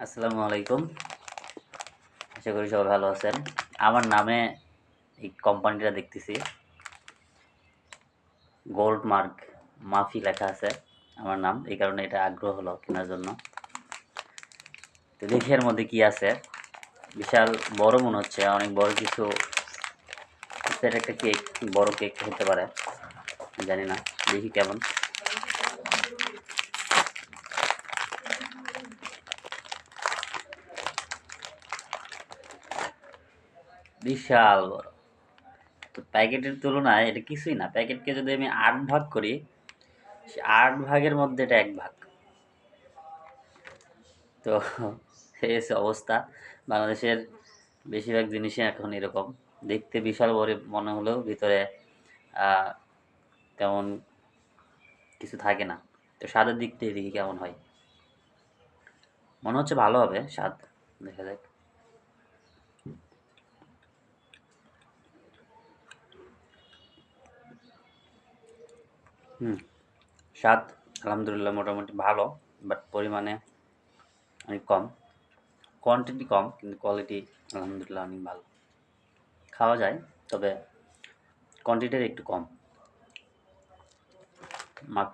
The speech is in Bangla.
আসসালামু আলাইকুম। আশা করি সবাই ভালো আছেন। আমার নামে এই কোম্পানিটা দেখতেছি। গোল্ড মার্ক মাফি লেখা আছে আমার নাম। এই কারণে এটা আগ্রহ হলো কেনার জন্য। তো দেখি এর মধ্যে কি আছে। বিশাল বড় মনে হচ্ছে, অনেক বড় কিছু। একটা কেক, বড় কেক হতে পারে। জানি না, দেখি কেমন। বিশাল বড়। তো প্যাকেটের তুলনায় এটা কিছুই না। প্যাকেটকে যদি আমি আট ভাগ করি, সে আট ভাগের মধ্যে এটা এক ভাগ। তো হচ্ছে অবস্থা। বাংলাদেশের বেশিরভাগ জিনিসই এখন এরকম। দেখতে বিশাল বড় মনে হলেও ভিতরে তেমন কিছু থাকে না। তো স্বাদের দিক থেকে কেমন হয়? মনে হচ্ছে ভালো হবে স্বাদ, দেখা যাক। হুম। স্বাদ আলহামদুলিল্লাহ মোটামুটি ভালো বাট পরিমাণে অনেক কম। কোয়ান্টিটি কম, কিন্তু কোয়ালিটি আলহামদুলিল্লাহ অনেক ভালো। খাওয়া যায়, তবে কোয়ান্টিটির একটু কম। মাপ